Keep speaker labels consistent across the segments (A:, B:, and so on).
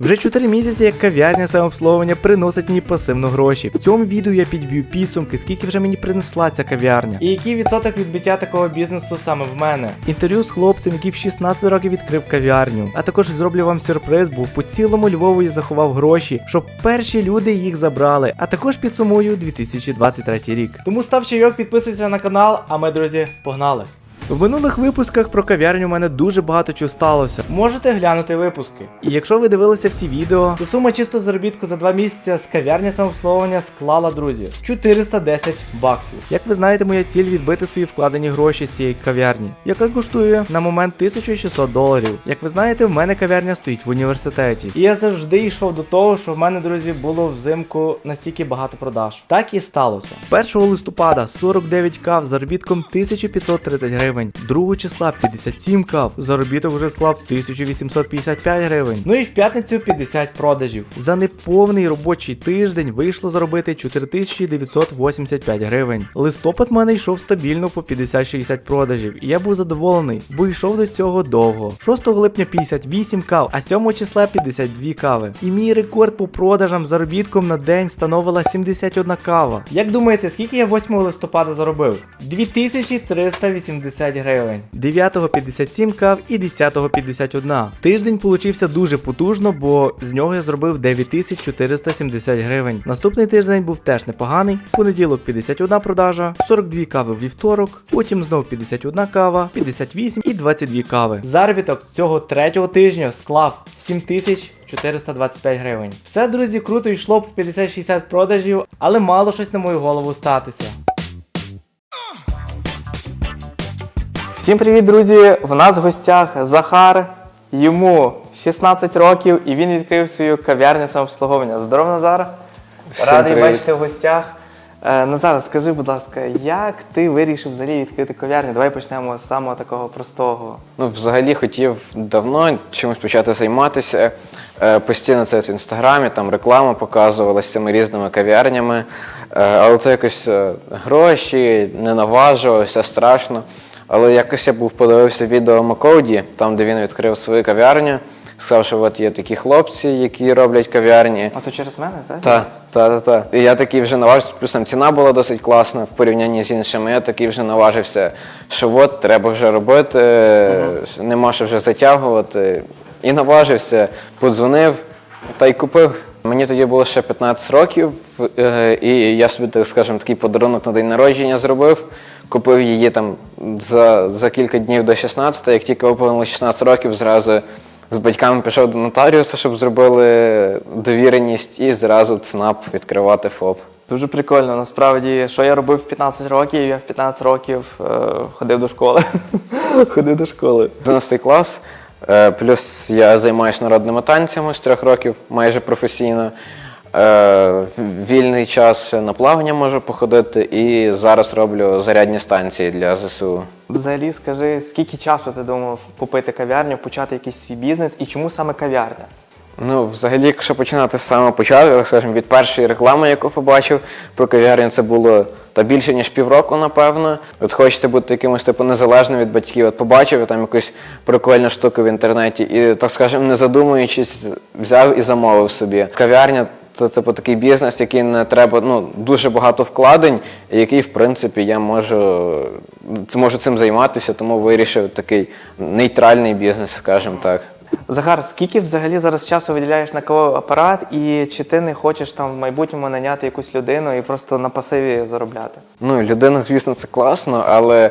A: Вже 4 місяці як кав'ярня самообслуговування приносить мені пасивно гроші. В цьому відео я підб'ю підсумки, скільки вже мені принесла ця кав'ярня. І який відсоток відбиття такого бізнесу саме в мене. Інтерв'ю з хлопцем, який в 16 років відкрив кав'ярню. А також зроблю вам сюрприз, бо по цілому Львову я заховав гроші, щоб перші люди їх забрали. А також підсумую 2023 рік. Тому став чайок, підписуйся на канал, а ми, друзі, погнали! В минулих випусках про кав'ярню у мене дуже багато чого сталося. Можете глянути випуски. І якщо ви дивилися всі відео, то сума чисто заробітку за 2 місяці з кав'ярні самообслуговування склала, друзі, 410 баксів. Як ви знаєте, моя ціль відбити свої вкладені гроші з цієї кав'ярні, яка коштує на момент 1600 доларів. Як ви знаєте, в мене кав'ярня стоїть в університеті. І я завжди йшов до того, що в мене, друзі, було взимку настільки багато продаж. Так і сталося. 1 листопада 49 кав з заробітком 1530 гривень. 2 числа 57 кав. Заробіток вже склав 1855 гривень. Ну і в п'ятницю 50 продажів. За неповний робочий тиждень вийшло заробити 4985 гривень. Листопад в мене йшов стабільно по 50-60 продажів, і я був задоволений, бо йшов до цього довго. 6 липня 58 кав, а 7 числа 52 кави. І мій рекорд по продажам заробітком на день становила 71 кава. Як думаєте, скільки я 8 листопада заробив? 2380 гривень. 9 57 кав і 10 51. Тиждень получився дуже потужно, бо з нього я зробив 9470 гривень. Наступний тиждень був теж непоганий. Понеділок 51 продажа, 42 кави в вівторок, потім знов 51 кава, 58 і 22 кави. Заробіток цього третього тижня склав 7425 гривень. Все, друзі, круто йшло по 50-60 продажів, але мало щось на мою голову статися. Всім привіт, друзі! В нас в гостях Захар. Йому 16 років і він відкрив свою кав'ярню самообслуговування. Здорово, Назар!
B: Всім
A: Радий
B: привіт.
A: бачити в гостях. Е, Назар, скажи, будь ласка, як ти вирішив взагалі відкрити кав'ярню? Давай почнемо з самого такого простого.
B: Ну, взагалі хотів давно чимось почати займатися. Е, Постійно це в інстаграмі, там реклама показувалася цими різними кав'ярнями. Е, Але це якось е, гроші, не наважувався, страшно. Але якось я був подивився відео Макоуді, там, де він відкрив свою кав'ярню. Сказав, що от є такі хлопці, які роблять кав'ярні.
A: А то через мене, так?
B: Так, так, так. І я такий вже наважився, плюс там ціна була досить класна в порівнянні з іншими. Я такий вже наважився, що от треба вже робити, нема що вже затягувати. І наважився, подзвонив та й купив. Мені тоді було ще 15 років, е, і я собі, так скажемо, такий подарунок на день народження зробив. Купив її там за, за кілька днів до 16, як тільки виповнило 16 років, зразу з батьками пішов до нотаріуса, щоб зробили довіреність, і зразу в ЦНАП відкривати ФОП.
A: Дуже прикольно. Насправді, що я робив в 15 років, я в 15 років е, ходив до школи. ходив до школи.
B: 11 клас. Е, Плюс я займаюся народними танцями з трьох років, майже професійно. Е, Вільний час на плавання можу походити і зараз роблю зарядні станції для ЗСУ.
A: Взагалі, скажи, скільки часу ти думав купити кав'ярню, почати якийсь свій бізнес і чому саме кав'ярня?
B: Ну, взагалі, якщо починати з самого початку, скажімо, від першої реклами, яку побачив про кав'ярню, це було та більше ніж півроку, напевно. От хочеться бути якимось типу незалежним від батьків. От побачив там якусь прикольну штуку в інтернеті, і так скажемо, не задумуючись, взяв і замовив собі. Кав'ярня це типу такий бізнес, який не треба ну дуже багато вкладень, який, в принципі, я можу, можу цим займатися, тому вирішив такий нейтральний бізнес, скажімо так.
A: Захар, скільки взагалі зараз часу виділяєш на кавовий апарат, і чи ти не хочеш там в майбутньому наняти якусь людину і просто на пасиві заробляти?
B: Ну, людина, звісно, це класно, але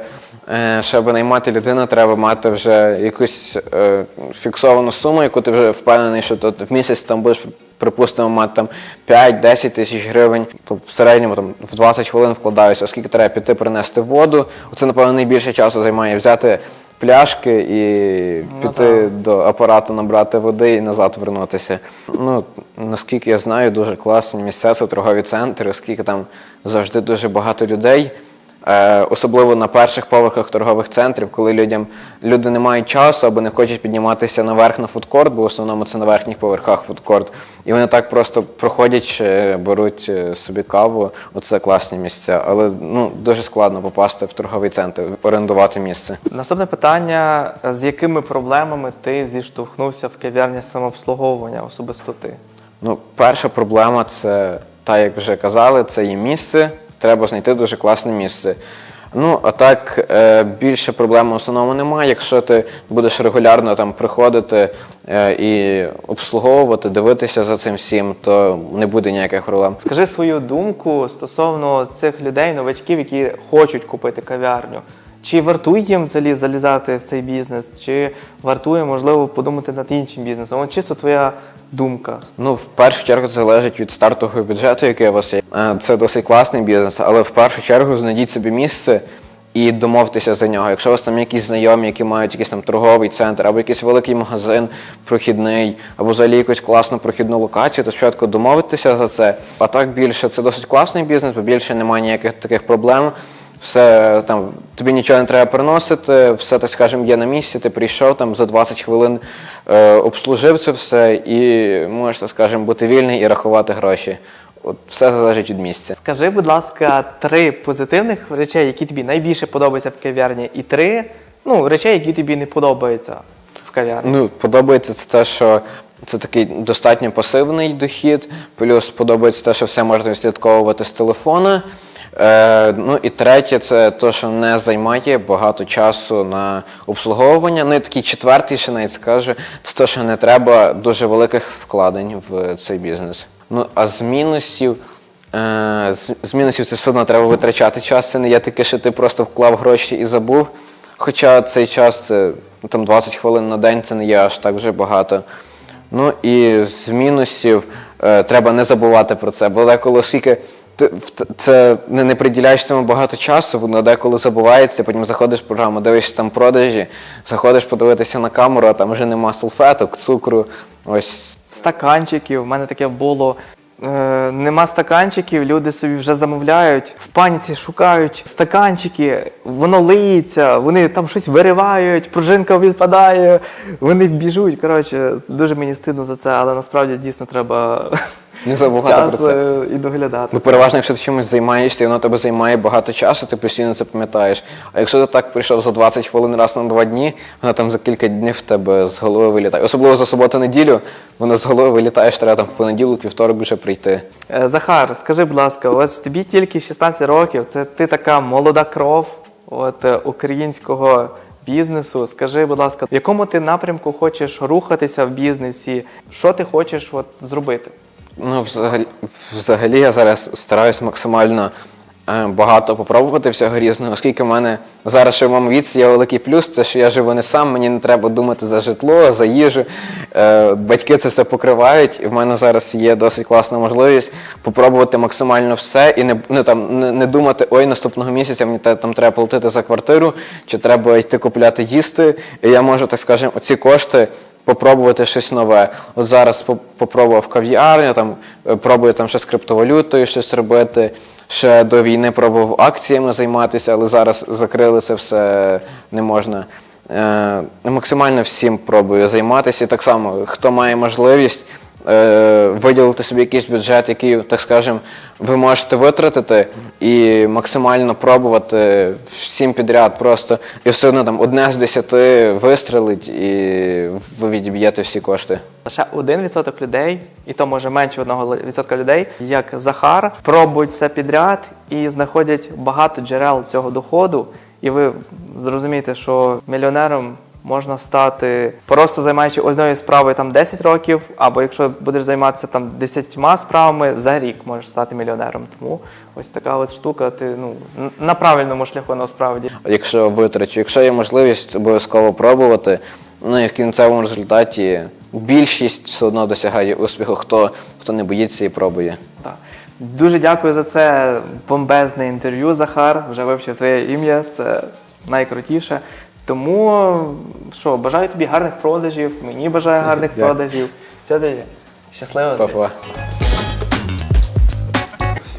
B: е, щоб наймати людину, треба мати вже якусь е, фіксовану суму, яку ти вже впевнений, що тут в місяць там будеш, припустимо, мати там 5-10 тисяч гривень, то в середньому там в 20 хвилин вкладаюся, оскільки треба піти принести воду. Це, напевно, найбільше часу займає взяти пляшки і
A: Ну,
B: піти
A: так.
B: до апарату набрати води і назад вернутися. Ну, наскільки я знаю, дуже класні місця, це торгові центри, оскільки там завжди дуже багато людей. Е, особливо на перших поверхах торгових центрів, коли людям люди не мають часу або не хочуть підніматися наверх на фудкорт, бо в основному це на верхніх поверхах фудкорт. І вони так просто проходять, е, беруть е, собі каву. Оце класні місця. Але ну дуже складно попасти в торговий центр, орендувати місце.
C: Наступне питання: з якими проблемами ти зіштовхнувся в кав'ярні самообслуговування, особисто ти?
B: Ну, перша проблема це, так як вже казали, це є місце. Треба знайти дуже класне місце. Ну, а так е, більше проблем в основному немає. Якщо ти будеш регулярно там приходити е, і обслуговувати, дивитися за цим всім, то не буде ніяких проблем.
C: Скажи свою думку стосовно цих людей, новачків, які хочуть купити кав'ярню. Чи вартує їм взагалі залізати в цей бізнес, чи вартує, можливо, подумати над іншим бізнесом? От чисто твоя думка.
B: Ну, в першу чергу залежить від стартового бюджету, який у вас є. Е, Це досить класний бізнес, але в першу чергу знайдіть собі місце і домовтеся за нього. Якщо у вас там якісь знайомі, які мають якийсь там торговий центр, або якийсь великий магазин прохідний, або взагалі якусь класну прохідну локацію, то спочатку домовитися за це. А так більше це досить класний бізнес, бо більше немає ніяких таких проблем. Все там тобі нічого не треба приносити, все так скажемо є на місці. Ти прийшов там за 20 хвилин, е, обслужив це все і можеш так скажемо бути вільний і рахувати гроші. От все залежить від місця.
C: Скажи, будь ласка, три позитивних речей, які тобі найбільше подобаються в кав'ярні, і три ну, речей, які тобі не подобаються в кав'ярні.
B: Ну, подобається це те, що це такий достатньо пасивний дохід, плюс подобається те, що все можна відслідковувати з телефона. Е, ну і третє, це те, що не займає багато часу на обслуговування. Ну і такий четвертий, ще навіть скажу, це те, що не треба дуже великих вкладень в цей бізнес. Ну а з мінусів. Е, з, мінусів це все одно треба витрачати час. Це не є таке, що ти просто вклав гроші і забув. Хоча цей час це ну, там 20 хвилин на день, це не є аж так вже багато. Ну і з мінусів е, треба не забувати про це, бо деколи, оскільки ти це не, не приділяєш цьому багато часу, воно деколи забувається, потім заходиш в програму, дивишся там продажі, заходиш подивитися на камеру, а там вже нема салфеток, цукру. Ось
C: Стаканчиків, в мене таке було. Е, нема стаканчиків, люди собі вже замовляють, в паніці шукають стаканчики, воно лиється, вони там щось виривають, пружинка відпадає, вони біжуть. Коротше, дуже мені стидно за це, але насправді дійсно треба
B: не забувати
C: час
B: про це.
C: е, і доглядати.
B: Ну, переважно, якщо ти чимось займаєшся, і воно тебе займає багато часу, ти постійно це пам'ятаєш. А якщо ти так прийшов за 20 хвилин раз на два дні, воно там за кілька днів в тебе з голови вилітає. Особливо за суботу-неділю, воно з голови вилітає, що треба там в понеділок, вівторок вже прийти.
C: Е, Захар, скажи, будь ласка, ось тобі тільки 16 років, це ти така молода кров от, е, українського бізнесу. Скажи, будь ласка, в якому ти напрямку хочеш рухатися в бізнесі? Що ти хочеш от, зробити?
B: Ну, взагалі, взагалі я зараз стараюсь максимально е, багато попробувати всього різного, оскільки в мене зараз ще в моєму віці є великий плюс, це що я живу не сам, мені не треба думати за житло, за їжу. Е, батьки це все покривають, і в мене зараз є досить класна можливість попробувати максимально все і не, ну, там, не, думати, ой, наступного місяця мені там треба платити за квартиру, чи треба йти купляти їсти. І я можу, так скажемо, оці кошти попробувати щось нове. От зараз поп- попробував кав'ярню, там е, пробую там щось з криптовалютою щось робити. Ще до війни пробував акціями займатися, але зараз закрили це все не можна. Е, максимально всім пробую займатися. І так само, хто має можливість виділити собі якийсь бюджет, який, так скажемо, ви можете витратити і максимально пробувати всім підряд просто. І все одно там одне з десяти вистрелить, і ви відіб'єте всі кошти.
C: Лише 1% людей, і то може менше 1% людей, як Захар, пробують все підряд і знаходять багато джерел цього доходу. І ви зрозумієте, що мільйонером можна стати просто займаючи одною справою там 10 років, або якщо будеш займатися там 10 справами, за рік можеш стати мільйонером. Тому ось така от штука, ти ну на правильному шляху насправді.
B: Якщо витрачу, якщо є можливість обов'язково пробувати, ну і в кінцевому результаті більшість все одно досягає успіху, хто, хто не боїться і пробує.
C: Так. Дуже дякую за це бомбезне інтерв'ю, Захар. Вже вивчив твоє ім'я, це найкрутіше. Тому що, бажаю тобі гарних продажів, мені бажаю гарних
B: Дякую.
C: продажів. Все друзі, Щасливо.
B: Па-па.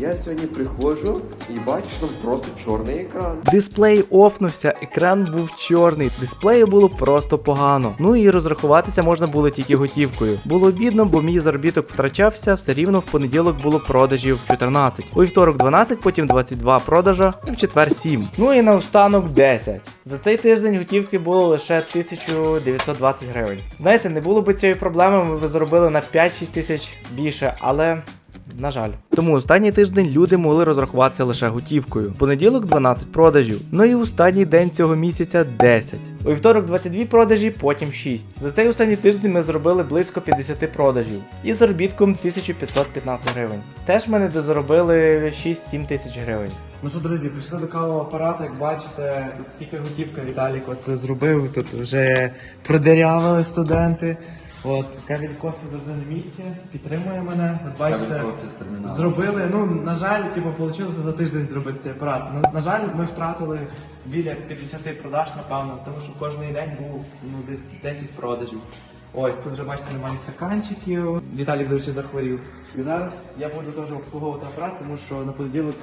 D: Я сьогодні приходжу і бачу, що там просто чорний екран.
A: Дисплей офнувся, екран був чорний, дисплею було просто погано. Ну і розрахуватися можна було тільки готівкою. Було бідно, бо мій заробіток втрачався, все рівно в понеділок було продажів 14. У вівторок 12, потім 22 продажа, і в четвер 7. Ну і наостанок 10. За цей тиждень готівки було лише 1920 гривень. Знаєте, не було би цієї проблеми, ми б заробили на 5-6 тисяч більше, але. На жаль. Тому останній тиждень люди могли розрахуватися лише готівкою. Понеділок 12 продажів. Ну і останній день цього місяця 10. У вівторок 22 продажі, потім 6. За цей останній тиждень ми зробили близько 50 продажів. І заробітком 1515 гривень. Теж ми не дозаробили 6-7 тисяч гривень. Ну що, друзі, прийшли до кавового апарату, як бачите, тут тільки готівка Віталік от зробив, тут вже продерявили студенти. От, Кевін Кофі завжди на місці, підтримує мене. От бачите, зробили. Ну, на жаль, типу, вийшло за тиждень зробити цей апарат. На, на жаль, ми втратили біля 50 продаж, напевно, тому що кожен день був ну, десь 10 продажів. Ось тут вже бачите немає стаканчиків. Віталік, до речі, захворів. І зараз я буду теж обслуговувати апарат, тому що на понеділок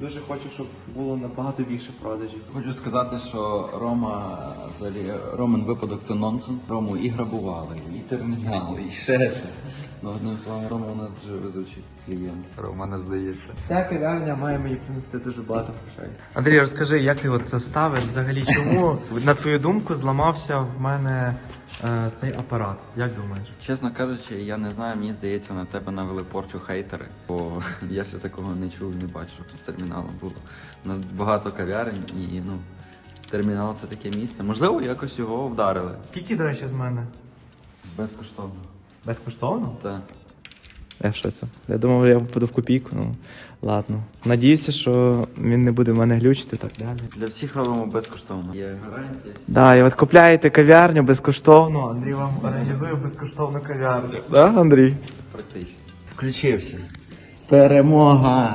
A: дуже хочу, щоб було набагато більше продажів.
E: Хочу сказати, що Рома, взагалі, Роман випадок це нонсенс. Рому і грабували, і термінали, і ще щось. Ну, одним словом, Рома у нас дуже везучий клієнт. Рома не здається.
A: Ця кав'ярня має мені принести дуже багато грошей. Андрій, розкажи, як ти от це ставиш взагалі? Чому на твою думку зламався в мене е, цей апарат? Як думаєш?
E: Чесно кажучи, я не знаю, мені здається, на тебе навели порчу хейтери, бо я ще такого не чув, не бачив, з терміналом було. У нас багато кав'ярень і ну, термінал це таке місце. Можливо, якось його вдарили.
A: Скільки, до речі, з мене?
E: Безкоштовно.
A: Безкоштовно?
E: Так.
A: Я в шоці. Я думав, я попаду в копійку, ну ладно. Надіюся, що він не буде мене глючити так далі.
E: Для всіх робимо безкоштовно. Є гарантія.
A: Да, і от купляєте кав'ярню безкоштовно, Андрій вам організує безкоштовну кав'ярню. Да, Андрій?
E: Практично. Включився. Перемога!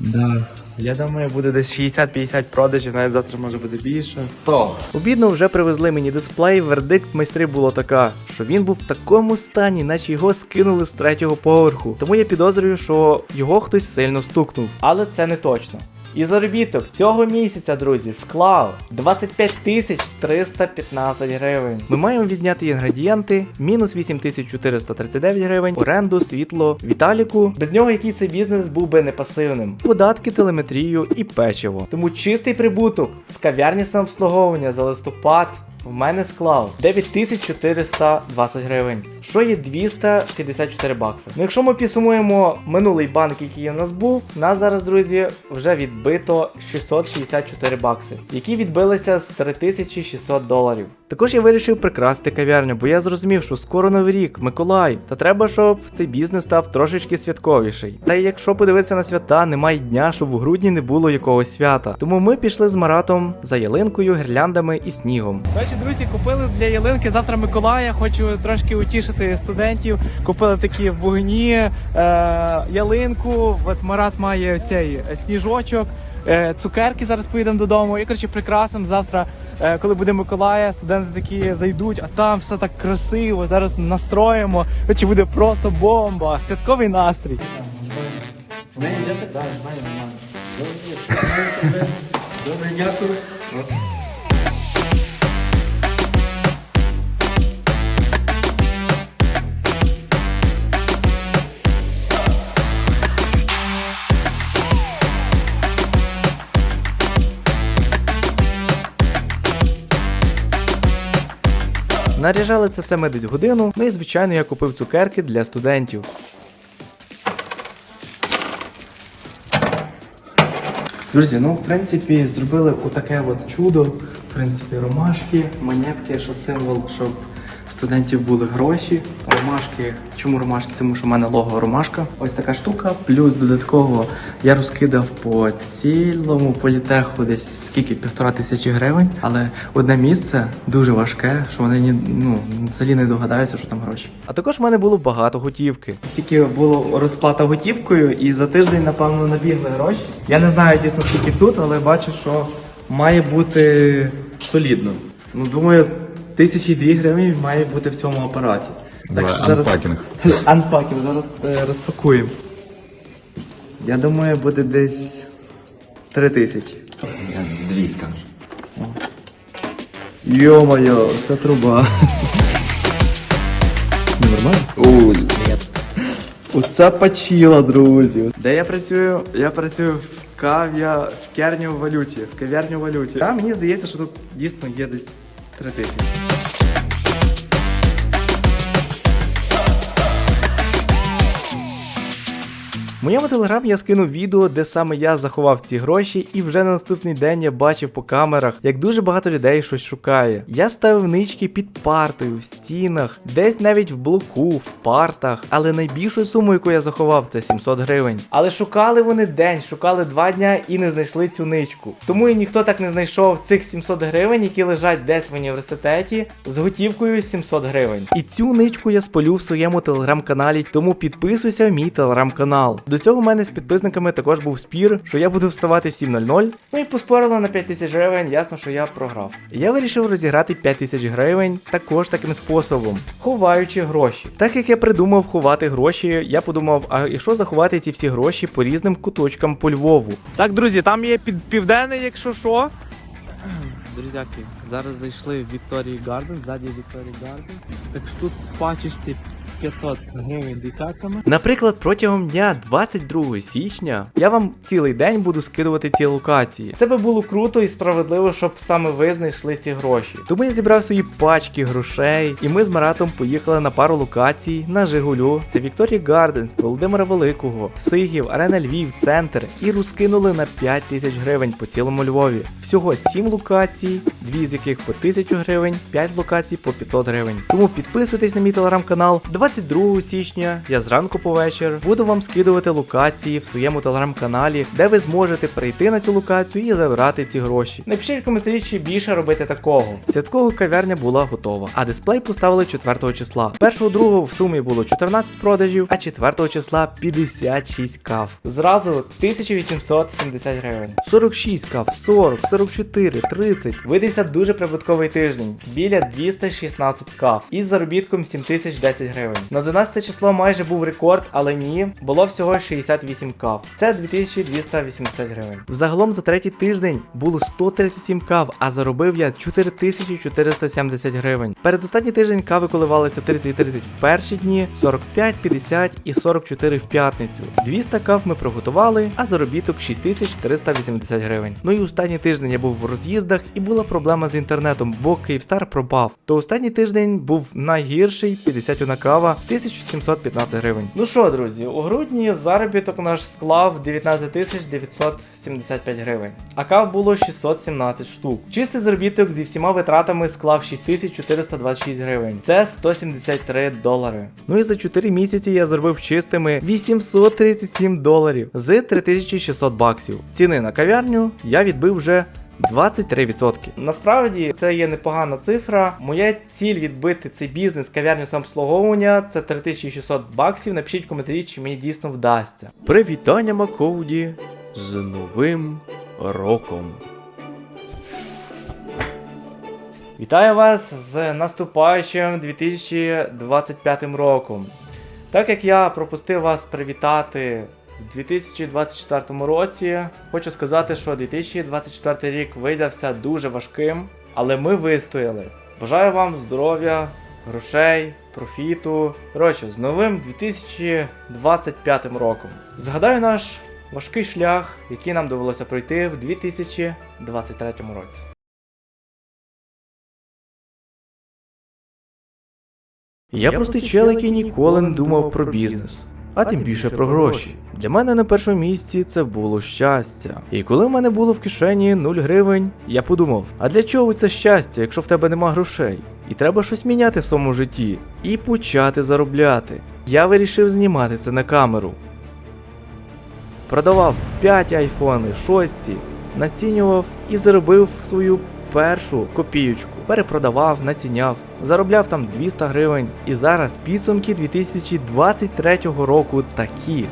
A: Да. Я думаю, буде десь 60-50 продажів, навіть завтра може бути більше.
E: Сто!
A: Обідно вже привезли мені дисплей. Вердикт майстри було така, що він був в такому стані, наче його скинули з третього поверху. Тому я підозрюю, що його хтось сильно стукнув. Але це не точно. І заробіток цього місяця, друзі, склав 25 тисяч 315 гривень. Ми маємо відняти інгредієнти, мінус 8439 гривень, оренду, світло, Віталіку. Без нього який цей бізнес був би не пасивним. Податки, телеметрію і печиво. Тому чистий прибуток з кав'ярні самообслуговування за листопад в мене склав 9420 гривень, що є 254 бакси. Ну якщо ми підсумуємо минулий банк, який у нас був, нас зараз, друзі, вже відбито 664 бакси, які відбилися з 3600 доларів. Також я вирішив прикрасти кав'ярню, бо я зрозумів, що скоро новий рік, Миколай, та треба, щоб цей бізнес став трошечки святковіший. Та й якщо подивитися на свята, немає дня, щоб в грудні не було якогось свята. Тому ми пішли з Маратом за ялинкою, гірляндами і снігом. Бачите, друзі, купили для ялинки завтра Миколая. Хочу трошки утішити студентів. Купили такі вогні, е, ялинку. От Марат має цей сніжочок. Е, Цукерки зараз поїдемо додому і коротше прикрасимо завтра, е, коли буде Миколая, студенти такі зайдуть, а там все так красиво. Зараз настроїмо. Коротше, буде просто бомба. Святковий настрій. Добре, дякую. Наряжали це все ми десь годину, ну і звичайно я купив цукерки для студентів. Друзі, ну в принципі зробили отаке от чудо. В принципі, ромашки, монетки, що символ, щоб студентів були гроші. Ромашки. Чому ромашки? Тому що в мене лого ромашка. Ось така штука. Плюс додатково я розкидав по цілому політеху десь скільки півтора тисячі гривень. Але одне місце дуже важке, що вони ні, ну взагалі не догадаються, що там гроші. А також в мене було багато готівки. Тільки було розплата готівкою, і за тиждень, напевно, набігли гроші. Я не знаю дійсно скільки тут, але бачу, що має бути солідно. Ну думаю, тисячі дві гривень має бути в цьому апараті.
E: Давай, анпакінг.
A: Анпакінг, зараз е, розпакуємо. Я думаю, буде десь 3 тисячі.
E: Я дві скажу.
A: Йо-моє, це труба. Нормально?
E: У,
A: Оце пачіла, друзі. Де я працюю? Я працюю в кав'я в кав'ярню в валюті. В кав'ярню в валюті. А мені здається, що тут дійсно є десь 3 тисячі. Моєму телеграмі я скинув відео, де саме я заховав ці гроші, і вже на наступний день я бачив по камерах, як дуже багато людей щось шукає. Я ставив нички під партою, в стінах, десь навіть в блоку, в партах. Але найбільшу суму, яку я заховав, це 700 гривень. Але шукали вони день, шукали два дня і не знайшли цю ничку. Тому і ніхто так не знайшов цих 700 гривень, які лежать десь в університеті, з готівкою 700 гривень. І цю ничку я спалю в своєму телеграм-каналі, тому підписуйся в мій телеграм-канал. До цього в мене з підписниками також був спір, що я буду вставати в 7.00. Ну і поспорили на 5000 гривень, ясно, що я програв. Я вирішив розіграти 5000 гривень також таким способом, ховаючи гроші. Так як я придумав ховати гроші, я подумав, а якщо заховати ці всі гроші по різним куточкам по Львову. Так, друзі, там є під південний, якщо що. Друзяки, зараз зайшли в Вікторії Гарден, ззаді Вікторії Гарден. Так що тут в пачечці 500 гривень десятками. Наприклад, протягом дня 22 січня я вам цілий день буду скидувати ці локації. Це би було круто і справедливо, щоб саме ви знайшли ці гроші. Тому я зібрав свої пачки грошей, і ми з Маратом поїхали на пару локацій на Жигулю. Це Вікторія Гарденс, Володимира Великого, Сигів, Арена Львів, Центр і розкинули на 5 тисяч гривень по цілому Львові. Всього 7 локацій, дві з яких по 1000 гривень, 5 локацій по 500 гривень. Тому підписуйтесь на мій телеграм-канал. 22 січня я зранку по вечір буду вам скидувати локації в своєму телеграм-каналі, де ви зможете прийти на цю локацію і забрати ці гроші. Напишіть в коментарі, чи більше робити такого. Святкова кав'ярня була готова, а дисплей поставили 4 числа. Першого другого в сумі було 14 продажів, а 4 числа 56 кав. Зразу 1870 гривень. 46 кав, 40, 44, 30. Видався дуже прибутковий тиждень. Біля 216 кав. Із заробітком 7010 гривень. На 12 число майже був рекорд, але ні, було всього 68 кав. Це 2280 гривень. Взагалом за третій тиждень було 137 кав, а заробив я 4470 гривень. Передостанній тиждень кави коливалися 30-30 в перші дні, 45, 50 і 44 в п'ятницю. 200 кав ми приготували, а заробіток 6480 гривень. Ну і останній тиждень я був в роз'їздах і була проблема з інтернетом, бо Київстар пропав. То останній тиждень був найгірший 51 кава 1715 гривень. Ну що, друзі, у грудні заробіток наш склав 19 975 гривень, а кав було 617 штук. Чистий заробіток зі всіма витратами склав 6426 гривень. Це 173 долари. Ну і за 4 місяці я заробив чистими 837 доларів з 3600 баксів. Ціни на кав'ярню я відбив вже 23%. Насправді це є непогана цифра. Моя ціль відбити цей бізнес кав'ярню самообслуговування це 3600 баксів. Напишіть в коментарі, чи мені дійсно вдасться. Привітання Макоуді з новим роком. Вітаю вас з наступаючим 2025 роком. Так як я пропустив вас привітати в 2024 році, хочу сказати, що 2024 рік видався дуже важким, але ми вистояли. Бажаю вам здоров'я, грошей, профіту. Коротше, з новим 2025 роком. Згадаю наш важкий шлях, який нам довелося пройти в 2023 році. Я простий чел, який ніколи не думав про бізнес, а тим більше про гроші. Для мене на першому місці це було щастя. І коли в мене було в кишені 0 гривень, я подумав: а для чого це щастя, якщо в тебе нема грошей? І треба щось міняти в своєму житті і почати заробляти. Я вирішив знімати це на камеру. Продавав 5 айфони, 6, націнював і заробив свою першу копіючку. Перепродавав, націняв, заробляв там 200 гривень. І зараз підсумки 2023 року такі.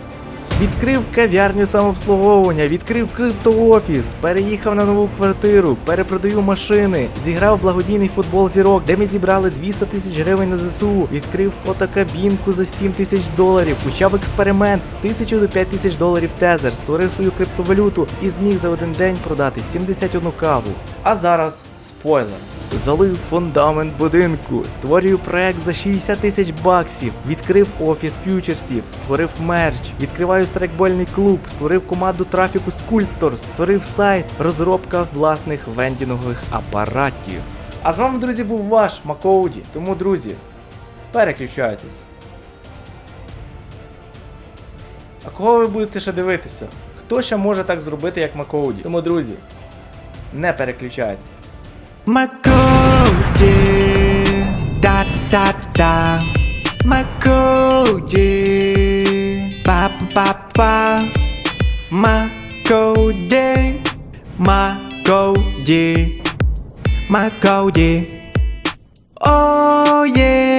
A: Відкрив кав'ярню самообслуговування, відкрив криптоофіс, переїхав на нову квартиру, перепродаю машини, зіграв благодійний футбол зірок, де ми зібрали 200 тисяч гривень на ЗСУ, відкрив фотокабінку за 7 тисяч доларів, почав експеримент з 1000 до 5 тисяч доларів тезер, створив свою криптовалюту і зміг за один день продати 71 каву. А зараз спойлер. Залив фундамент будинку, створюю проект за 60 тисяч баксів, відкрив офіс фьючерсів, створив мерч, відкриваю страйкбольний клуб, створив команду трафіку Sculptors, створив сайт, розробка власних вендінгових апаратів. А з вами, друзі, був ваш Макоуді. Тому, друзі, переключайтесь. А кого ви будете ще дивитися? Хто ще може так зробити, як Макоуді? Тому, друзі, не переключайтесь. My girl, yeah, da da da. My girl, yeah, ba ba ba.
C: My
A: girl, yeah, my girl, yeah, my yeah. Oh yeah.